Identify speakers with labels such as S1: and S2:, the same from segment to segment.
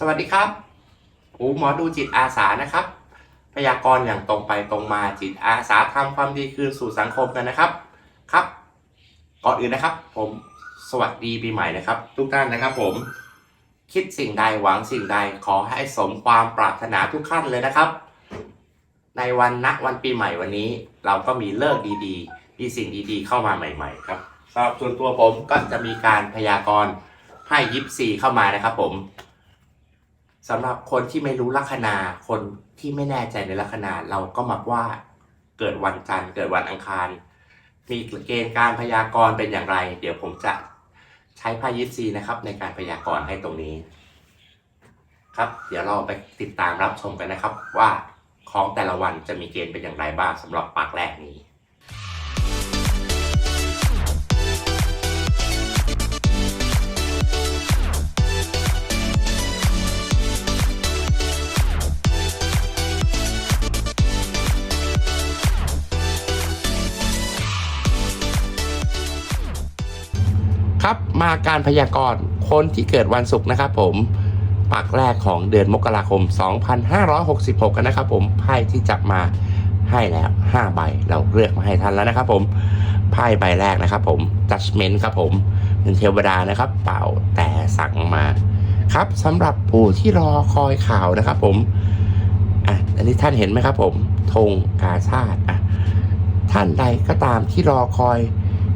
S1: สวัสดีครับอูหมอดูจิตอาสานะครับ พยากรณ์อย่างตรงไปตรงมาจิตอาสาทำความดีคืนสู่สังคมกันนะครับ ครับ ก่อนอื่นนะครับ ผมสวัสดีปีใหม่นะครับ ทุกท่านนะครับ ผม คิดสิ่งใดหวังสิ่งใดขอให้สมความปรารถนาทุกขั้นเลยนะครับ ในวันณวันปีใหม่วันนี้ เราก็มีเลิกษ์ดีๆ มีสิ่งดีๆ เข้ามาใหม่ ๆ ครับสำหรับส่วนตัวผมก็จะมีการพยากรณ์ให้ยิปซีเข้ามานะครับ ผม สำหรับคนที่ไม่รู้ลัคนา คนที่ไม่แน่ใจในลัคนา เราก็มักว่าเกิดวันจันทร์เกิดวันอังคาร มีเกณฑ์การพยากรณ์เป็นอย่างไร เดี๋ยวผมจะใช้ไพ่ยิปซีนะครับ ในการพยากรณ์ให้ตรงนี้ ครับ เดี๋ยวเราไปติดตามรับชมกันนะครับ ว่าของแต่ละวันจะมีเกณฑ์เป็นอย่างไรบ้างสำหรับปากแรกนี้ ครับ มาการพยากรณ์คนที่เกิดวันศุกร์นะครับ ผมปากแรกของเดือนมกราคม 2566 กันนะครับ ผมไพ่ที่จับมาให้แล้ว 5 ใบเราเลือกมาให้ท่านแล้วนะครับ ผมไพ่ใบแรกนะครับ ผม judgment ครับผมเป็นเทวดานะครับ เป่าแต่สั่งมาครับสำหรับผู้ที่รอคอยข่าวนะครับ ผมอะอันนี้ท่านเห็นไหมครับ ผมธงกาชาติอะท่านใดก็ตามที่รอคอย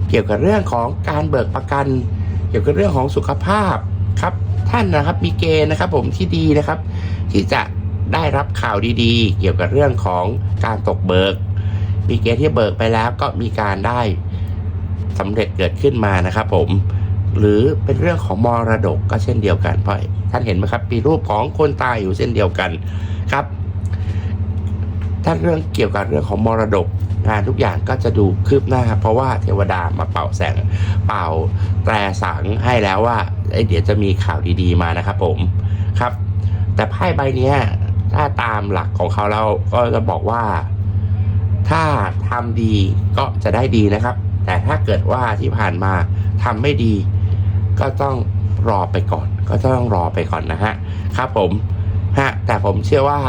S1: เกี่ยวกับเรื่องของการเบิกประกัน เกี่ยวกับเรื่องของสุขภาพครับท่านนะครับมีเกณฑ์นะครับผมที่ดีนะครับ ที่จะได้รับข่าวดีๆ เกี่ยวกับเรื่องของการตกเบิก มีเกณฑ์ที่เบิกไปแล้วก็มีการได้สำเร็จเกิดขึ้นมานะครับผมหรือเป็นเรื่องของมรดกก็เช่นเดียวกันเพราะท่านเห็นไหมครับมีรูปของคนตายอยู่เช่นเดียวกันครับถ้าเรื่องเกี่ยวกับเรื่องของมรดก งานทุกอย่างก็จะดูคืบหน้า เพราะว่าเทวดามาเป่าแสงเป่าแตรสังให้แล้วว่าเอ้ยเดี๋ยวจะมีข่าวดีๆมานะครับผมครับ แต่ไพ่ใบนี้ถ้าตามหลักของเขาเราก็จะบอกว่า ถ้าทำดีก็จะได้ดีนะครับ แต่ถ้าเกิดว่าที่ผ่านมาทำไม่ดี ก็ต้องรอไปก่อน ก็ต้องรอไปก่อนนะฮะครับผมฮะแต่ผมเชื่อว่า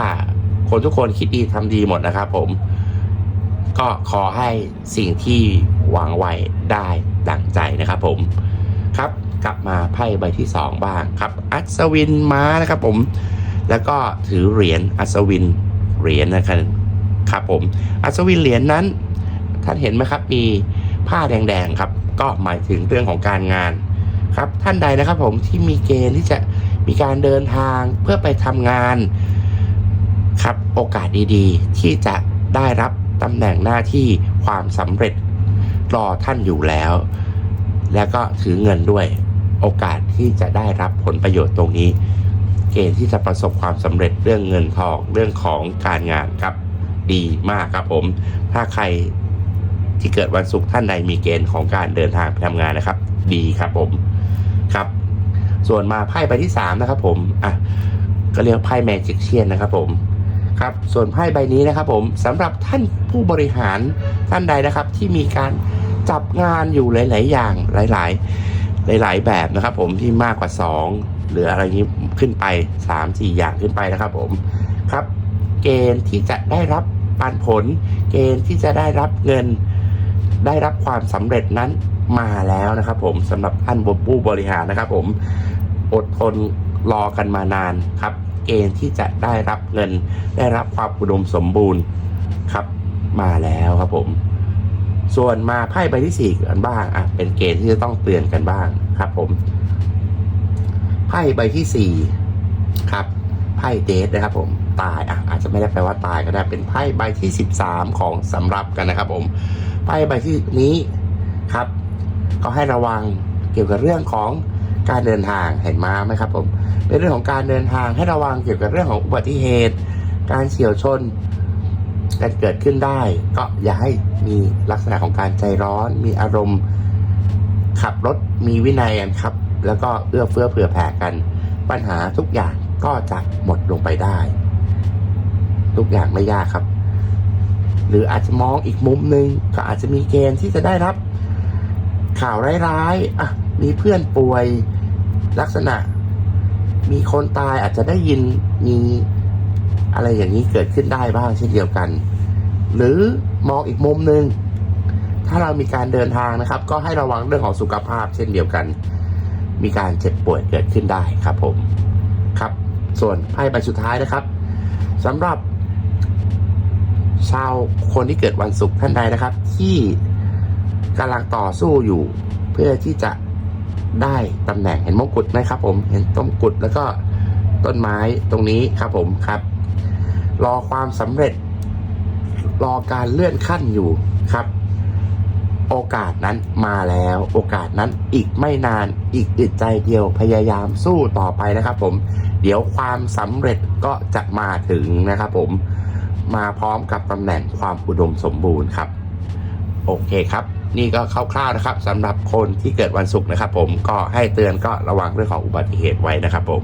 S1: คนทุกคนคิดดีทำดีหมดนะครับผม ก็ขอให้สิ่งที่หวังไว้ได้ดั่งใจนะครับผมครับกลับมาไพ่ใบที่สองบ้างครับ อัศวินม้านะครับผม แล้วก็ถือเหรียญอัศวินเหรียญนะครับครับผม อัศวินเหรียญนั้น ท่านเห็นไหมครับมีผ้าแดงๆครับ ก็หมายถึงเรื่องของการงานครับท่านใดนะครับผมที่มีเกณฑ์ที่จะมีการเดินทางเพื่อไปทำงานครับโอกาสดีๆ ที่จะได้รับ ตำแหน่งหน้าที่ความสำเร็จรอท่านอยู่แล้ว แล้วก็ถือเงินด้วยโอกาสที่จะได้รับผลประโยชน์ตรงนี้ เกณฑ์ที่จะประสบความสำเร็จเรื่องเงินทองเรื่องของการงานครับดีมากครับผม ถ้าใครที่เกิดวันศุกร์ท่านใดมีเกณฑ์ของการเดินทางไปทำงานนะครับ ดีครับผมครับ ส่วนมาไพ่ใบที่สามนะครับผมอะก็เรียกไพ่แมจิกเชียนนะครับผม ครับส่วนไพ่ใบนี้นะครับผมสำหรับท่านผู้บริหารท่านใดนะครับ ที่มีการจับงานอยู่หลาย ๆ อย่างหลาย ๆ หลาย ๆ แบบนะครับ ผมที่มากกว่า 2 หรืออะไรนี้ขึ้นไป 3 4 อย่างขึ้นไปนะครับ ผมครับ เกณฑ์ที่จะได้รับปันผล เกณฑ์ที่จะได้รับเงิน ได้รับความสำเร็จนั้นมาแล้วนะครับ ผมสำหรับท่านผู้บริหารนะครับ ผมอดทนรอกันมานานครับ เกณฑ์ที่จะได้รับเงิน ได้รับความอุดมสมบูรณ์ครับมาแล้วครับผม ส่วนมาไพ่ใบที่สี่กันบ้างอะเป็นเกณฑ์ที่จะต้องเตือนกันบ้างครับผมไพ่ใบที่สี่ครับไพ่เดทนะครับผมตายอะอาจจะไม่ได้แปลว่าตายก็ได้เป็นไพ่ใบที่สิบสามของสำรับกันนะครับผมไพ่ใบที่นี้ครับ ก็ให้ระวังเกี่ยวกับเรื่องของ การเดินทางเห็นมาไหมครับผมเป็นเรื่องของการเดินทางให้ระวังเกี่ยวกับเรื่องของอุบัติเหตุ การเฉียวชนการเกิดขึ้นได้ ก็อย่าให้มีลักษณะของการใจร้อน มีอารมณ์ ขับรถมีวินัยกันครับ แล้วก็เอื้อเฟื้อเผื่อแผ่กัน ปัญหาทุกอย่างก็จะหมดลงไปได้ ทุกอย่างไม่ยากครับ หรืออาจจะมองอีกมุมหนึ่งก็อาจจะมีเกณฑ์ที่จะได้รับ ข่าวร้ายๆอะ มีเพื่อนป่วยลักษณะ มีคนตายอาจจะได้ยินมีอะไรอย่างนี้เกิดขึ้นได้บ้างเช่นเดียวกัน หรือมองอีกมุมหนึ่งถ้าเรามีการเดินทางนะครับ ก็ให้ระวังเรื่องของสุขภาพ เช่นเดียวกัน มีการเจ็บป่วยเกิดขึ้นได้ครับผมครับ ส่วนไพ่ใบสุดท้ายนะครับสำหรับ ชาวคนที่เกิดวันศุกร์ท่านใดนะครับ ที่กำลังต่อสู้อยู่ เพื่อที่จะ ได้ตำแหน่งเห็นมงกุฎไหมครับ ผมเห็นต้นกุฎแล้วก็ต้นไม้ตรงนี้ครับผมครับ รอความสำเร็จ รอการเลื่อนขั้นอยู่ครับ โอกาสนั้นมาแล้ว โอกาสนั้นอีกไม่นานอีกอึดใจเดียวพยายามสู้ต่อไปนะครับ ผม เดี๋ยวความสำเร็จก็จะมาถึงนะครับ ผมมาพร้อมกับตำแหน่งความอุดมสมบูรณ์ครับ โอเคครับ นี่ก็คร่าวๆนะครับสำหรับคนที่เกิดวันศุกร์นะครับ ผมก็ให้เตือนก็ระวังเรื่องของอุบัติเหตุไว้นะครับ ผม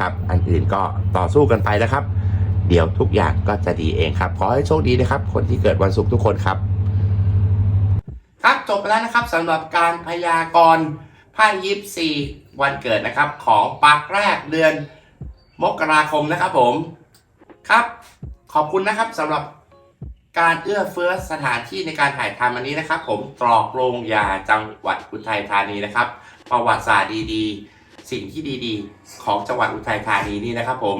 S1: ครับอันอื่นก็ต่อสู้กันไปนะครับ เดี๋ยวทุกอย่างก็จะดีเองครับขอให้โชคดีนะครับ คนที่เกิดวันศุกร์ทุกคนครับ ครับจบไปแล้วนะครับสำหรับการพยากรณ์ไพ่ยิปซีวันเกิดนะครับ ของปักแรกเดือนมกราคมนะครับ ผมครับ ขอบคุณนะครับสำหรับ การเอื้อเฟื้อสถานที่ในการถ่ายทำอันนี้นะครับ ผมตรอกโรงยาจังหวัดอุทัยธานีนะครับ ประวัติศาสตร์ดีๆ สิ่งที่ดีๆ ของจังหวัดอุทัยธานีนี่นะครับ ผม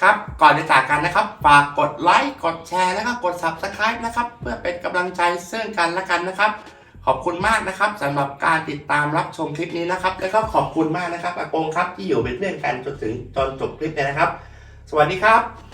S1: ครับก่อนจะจากกันนะครับฝากกดไลค์กดแชร์แล้วก็กด subscribe นะครับ เพื่อเป็นกำลังใจซึ่งกันและกันนะครับ ขอบคุณมากนะครับสำหรับการติดตามรับชมคลิปนี้นะครับ แล้วก็ขอบคุณมากนะครับอากงครับที่อยู่เป็นเพื่อนกันจนถึงจนจบคลิปเลยนะครับ สวัสดีครับ